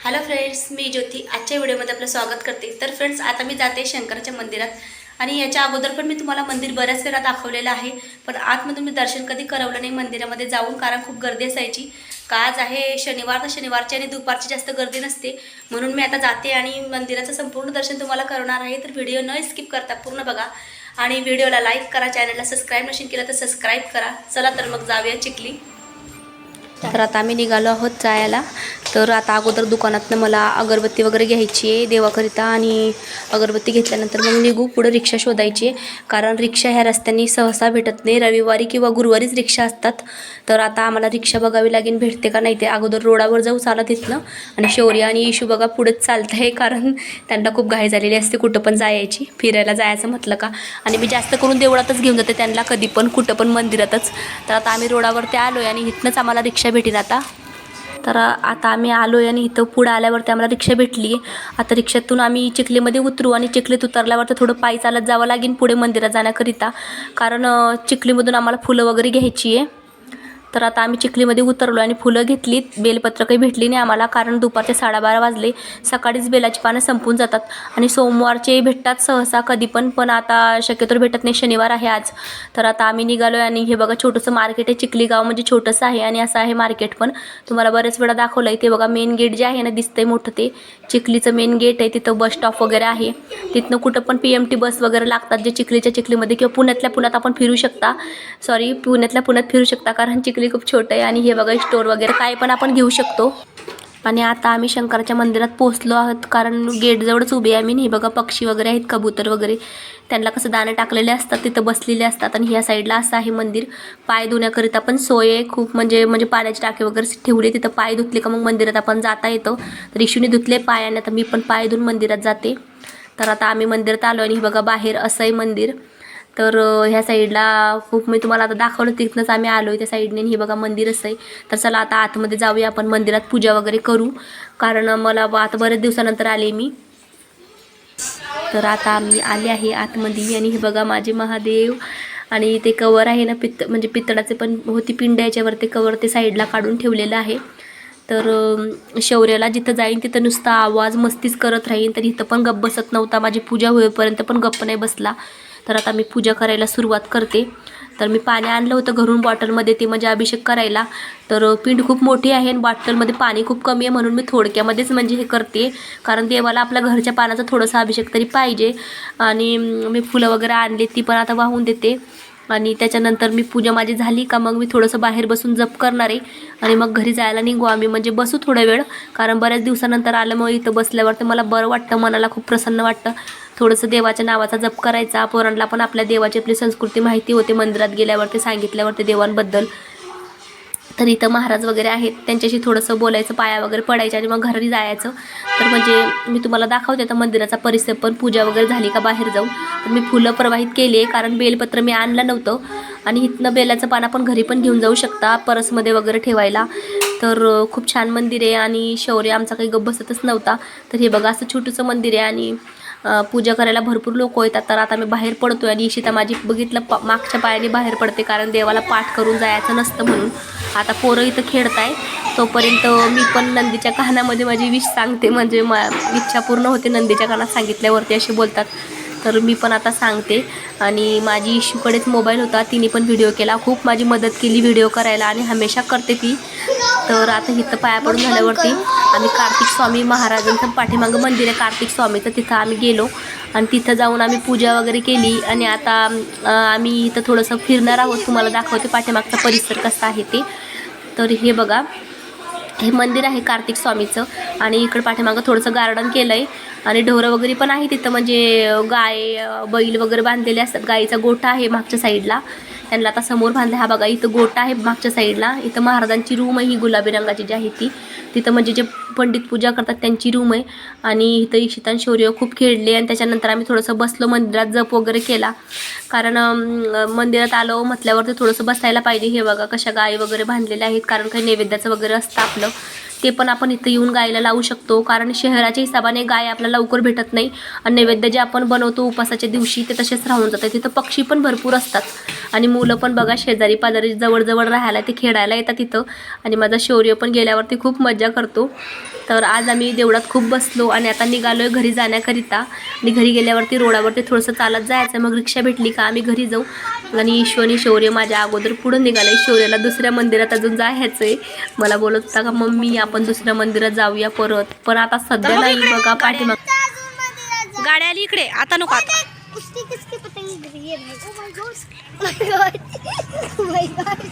Hello friends मी ज्योती. आजच्या व्हिडिओमध्ये आपलं स्वागत करते. तर फ्रेंड्स आता मी जाते शंकराच्या मंदिरात. आणि याच्या अगोदर पण मी तुम्हाला मंदिर बऱ्याच वेळा दाखवलेलं आहे. पण आतमधून मी दर्शन कधी करवलं नाही मंदिरामध्ये जाऊन कारण खूप गर्दी असायची. का आज आहे शनिवार तर शनिवारची आणि दुपारची जास्त गर्दी नसते. म्हणून मी आता जाते आणि मंदिराचं संपूर्ण दर्शन तुम्हाला करणार आहे. तर व्हिडिओ न स्किप करता पूर्ण बघा. आणि व्हिडिओला लाईक करा चॅनलला सबस्क्राईब नसेल केलं तर सबस्क्राईब करा. चला तर मग जाऊया चिखली. तर आता आम्ही निघालो आहोत जायला. तर आता अगोदर दुकानातनं मला अगरबत्ती वगैरे घ्यायची आहे देवाकरिता आणि अगरबत्ती घेतल्यानंतर मग निघू पुढं रिक्षा शोधायची आहे. कारण रिक्षा ह्या रस्त्यानी सहसा भेटत नाही. रविवारी किंवा गुरुवारीच रिक्षा असतात. तर आता आम्हाला रिक्षा बघावी लागेल भेटते का नाही ते. अगोदर रोडावर जाऊ चालत इथनं. आणि शौर्य आणि इशू बघा पुढेच चालत आहे कारण त्यांना खूप घाई झालेली असते कुठं पण जायची. फिरायला जायचं म्हटलं का. आणि मी जास्त करून देवळातच घेऊन जाते. त्यांना कधी पण कुठं पण मंदिरातच. तर आता आम्ही रोडावरती आलो आहे आणि इथनंच आम्हाला रिक्षा भेटेल आता. तर आता आम्ही आलो आहे आणि इथं पुढं आल्यावरती आम्हाला रिक्षा भेटली आहे आता रिक्षातून आम्ही चिखलीमध्ये उतरू आणि चिखलीत उतरल्यावरती थोडं पायी चालत जावं लागेल पुढे मंदिरात जाण्याकरिता. कारण चिखलीमधून आम्हाला फुलं वगैरे घ्यायची आहे तर आता आम्ही चिखलीमध्ये उतरलो आणि फुलं घेतलीत. बेलपत्र काही भेटली नाही आम्हाला कारण दुपारचे साडेबारा वाजले. सकाळीच बेलाची पानं संपून जातात आणि सोमवारचे भेटतात सहसा कधी पण पण आता शक्यतो भेटत नाही. शनिवार आहे आज. तर आता आम्ही निघालो आहे आणि हे बघा छोटंसं मार्केट आहे. चिखली गाव म्हणजे छोटंसं आहे आणि असं आहे मार्केट पण. तुम्हाला बरेच वेळा दाखवलं आहे ते बघा मेन गेट जे आहे ना दिसतंय मोठं ते. चिखलीचं मेन गेट आहे. तिथं बस स्टॉप वगैरे आहे. तिथनं कुठं पण पी एम टी बस वगैरे लागतात जे चिखलीच्या चिखलीमध्ये किंवा पुण्यातल्या पुण्यात आपण फिरू शकता. सॉरी पुण्यातल्या पुण्यात फिरू शकता. कारण चिखली खूप छोटं आहे आणि हे बघा स्टोर वगैरे काय पण आपण घेऊ शकतो. आणि आता आम्ही शंकराच्या मंदिरात पोहोचलो आहोत कारण गेटजवळच उभे आहे आम्ही. हे बघा पक्षी वगैरे आहेत कबूतर वगैरे. त्यांना कसं दाणे टाकलेले असतात तिथं बसलेले असतात आणि ह्या साईडला असं आहे मंदिर. पाय धुण्याकरिता पण सोय आहे खूप म्हणजे म्हणजे पाण्याची टाके वगैरे ठेवले तिथं पाय धुतले का मग मंदिरात आपण जाता येतो. तर इशूने धुतले पाय आणि आता मी पण पाय धुवून मंदिरात जाते. तर आता आम्ही मंदिरात आलो आणि हे बघा बाहेर असं आहे मंदिर. तर ह्या साईडला खूप मी तुम्हाला आता दाखवलं तिथनंच आम्ही आलो आहे त्या साईडने. आणि हे बघा मंदिर असं आहे. तर चला आता आतमध्ये जाऊया आपण मंदिरात पूजा वगैरे करू. कारण मला आता बऱ्याच दिवसानंतर आले मी. तर आता आम्ही आले आहे आतमध्ये. आणि हे बघा माझे महादेव. आणि ते कवर आहे ना पित्त म्हणजे पितळाचे पण होती पिंड याच्यावर ते कवर ते साईडला काढून ठेवलेलं आहे. तर शौर्याला जिथं जाईन तिथं नुसता आवाज मस्तीच करत राहीन. तर इथं पण गप्प बसत नव्हता. माझी पूजा होईपर्यंत पण गप्प नाही बसला. तर आता मी पूजा करायला सुरुवात करते. तर मी पाणी आणलं होतं घरून बॉटलमध्ये ते म्हणजे अभिषेक करायला. तर पिंड खूप मोठी आहे आणि बॉटलमध्ये पाणी खूप कमी आहे म्हणून मी थोडक्यामध्येच म्हणजे हे करते. कारण देवाला आपल्या घरच्या पाण्याचा थोडासा अभिषेक तरी पाहिजे. आणि मी फुलं वगैरे आणली ती पण आता वाहून देते. आणि त्याच्यानंतर मी पूजा माझी झाली का मग मी थोडंसं बाहेर बसून जप करणार आहे. आणि मग घरी जायला निघू आम्ही. म्हणजे बसू थोडा वेळ कारण बऱ्याच दिवसानंतर आल्यामुळे इथं बसल्यावर तर मला बरं वाटतं मनाला खूप प्रसन्न वाटतं. थोडंसं देवाच्या नावाचा जप करायचा. पोरांना पण आपल्या देवाची आपली संस्कृती माहिती होते मंदिरात गेल्यावरती सांगितल्यावरती देवांबद्दल. तर इथं महाराज वगैरे आहेत. त्यांच्याशी थोडंसं बोलायचं पाया वगैरे पडायच्या आणि मग घरी जायचं. तर म्हणजे मी तुम्हाला दाखवते आता मंदिराचा परिसर पण पूजा वगैरे झाली का बाहेर जाऊन. तर मी फुलं प्रवाहित केली आहे कारण बेलपत्र मी आणलं नव्हतं. आणि इथनं बेलाचं पान आपण घरी पण घेऊन जाऊ शकता परसमध्ये वगैरे ठेवायला. तर खूप छान मंदिर आहे आणि शौर्य आमचा काही गप बसतच नव्हता. तर हे बघा असं छोटंसं मंदिर आहे आणि पूजा करायला भरपूर लोक येतात. तर आता मी बाहेर पडतो आहे आणि इशिता माझी बघितलं प मागच्या पायाने बाहेर पडते कारण देवाला पाठ करून जायचं नसतं म्हणून. आता पोरं इथं खेळताय तोपर्यंत मी पण नंदीच्या कानामध्ये माझी विश सांगते. म्हणजे मा इच्छा पूर्ण होते नंदीच्या कानात सांगितल्यावरती असे बोलतात. तर मी पण आता सांगते. आणि माझी इशूकडेच मोबाईल होता. तिने पण व्हिडिओ केला. खूप माझी मदत केली व्हिडिओ करायला. आणि हमेशा करते ती. तर आता इथं पाया पडून झाल्यावरती आम्ही कार्तिक स्वामी महाराजांचं पाठीमागं मंदिर आहे. कार्तिक स्वामीचं तिथं आम्ही गेलो. आणि तिथं जाऊन आम्ही पूजा वगैरे केली. आणि आता आम्ही इथं थोडंसं फिरणार आहोत. तुम्हाला दाखवते पाठीमागचा परिसर कसा आहे ते. तर हे बघा हे मंदिर आहे कार्तिक स्वामीचं. आणि इकडं पाठीमागं थोडंसं गार्डन केलं आहे आणि ढोरं वगैरे पण आहे तिथं म्हणजे गाय बैल वगैरे बांधलेले असतात. गाईचा गोठा आहे मागच्या साईडला त्यांना आता समोर बांधले. हा बघा इथं गोटा आहे मागच्या साईडला. इथं महाराजांची रूम आहे ही गुलाबी रंगाची जी आहे ती. तिथं म्हणजे जे पंडित पूजा करतात त्यांची रूम आहे. आणि इथं इशितान शौर्य खूप खेळले आणि त्याच्यानंतर आम्ही थोडंसं बसलो मंदिरात जप वगैरे केला. कारण मंदिरात आलो म्हटल्यावर ते थोडंसं बसायला पाहिजे. हे बघा कशा गाई वगैरे बांधलेल्या आहेत. कारण काही नैवेद्याचं वगैरे असतं आपलं. ते पण आपण इथं येऊन गायला लावू शकतो. कारण शहराच्या हिसाबाने गाय आपल्याला लवकर भेटत नाही. आणि नैवेद्य जे आपण बनवतो उपासाच्या दिवशी ते तसेच राहून जातात. तिथं पक्षी पण भरपूर असतात. आणि मुलं पण बघा शेजारी पाजारी जवळजवळ राहायला ते खेळायला येतात तिथं. आणि माझा शौर्य पण गेल्यावरती खूप मजा करतो. तर आज आम्ही देवळात खूप बसलो आणि आता निघालो आहे घरी जाण्याकरिता. आणि घरी गेल्यावरती रोडावरती थोडंसं चालत जायचं मग रिक्षा भेटली का आम्ही घरी जाऊ. आणि ईश्वरी शौर्य माझ्या अगोदर पुढं निघालं. शौर्याला दुसऱ्या मंदिरात अजून जायचं आहे मला बोलत होता का मम्मी आपण दुसऱ्या मंदिरात जाऊया परत. पण आता सध्या नाही बघा पाठीमाग गाडी आली इकडे आता नको आता. किसकी पतंग गिरी है भाई oh my God oh my God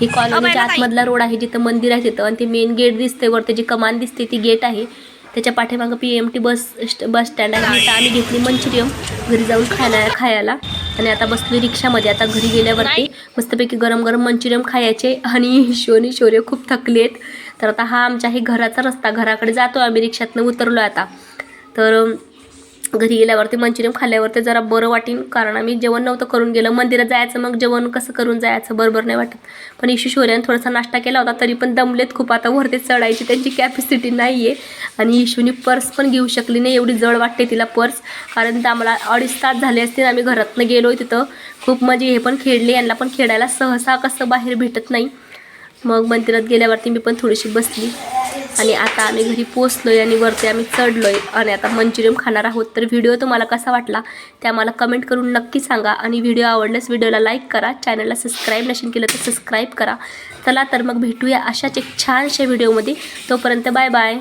ही कॉलनीच्या आतमधला रोड आहे जिथं मंदिर आहे तिथं. आणि ते मेन गेट दिसते वर त्याची कमान दिसते ती गेट आहे. त्याच्या पाठीमागं P M T bus bus stand आहे. तिथं आम्ही घेतली मंचुरियम घरी जाऊन खायला खायला. आणि आता बसली रिक्षामध्ये. आता घरी गेल्यावरती मस्तपैकी गरम गरम मंचुरियम खायचे. आणि शोनी शौर्य खूप थकले आहेत तर आता हा आमच्या घराचा रस्ता घराकडे जातो आम्ही रिक्षातनं उतरलो आता. तर घरी गेल्यावरती मंचुरियम खाल्ल्यावरती जरा बरं वाटेन कारण आम्ही जेवण नव्हतं करून गेलं. मंदिरात जायचं मग जेवण कसं करून जायचं बरोबर नाही वाटत. पण इशू शौर्याने थोडासा नाश्ता केला होता तरी पण दमलेत खूप. आता वरती चढायची त्यांची कॅपॅसिटी नाही आहे आणि इशूनी पर्स पण घेऊ शकली नाही एवढी जड वाटते तिला पर्स. कारण तर आम्हाला अडीच तास झाले असतील आम्ही घरातनं गेलो तिथं. खूप म्हणजे हे पण खेळले यांना पण खेळायला सहसा कसं बाहेर भेटत नाही. मग मंदिरात गेल्यावरती मी पण थोडीशी बसली. आणि आता आम्ही घरी पोचलो आहे आणि वरती आम्ही चढलो आहे आणि आता मंचुरियम खाणार आहोत. तर व्हिडिओ तुम्हाला कसा वाटला? ते आम्हाला कमेंट करून नक्की सांगा. आणि व्हिडिओ आवडल्यास व्हिडिओला लाईक करा. चॅनलला सबस्क्राईब नसेल केलं तर सबस्क्राईब करा. चला तर मग भेटूया अशाच एक छानशा व्हिडिओमध्ये. तोपर्यंत बाय बाय.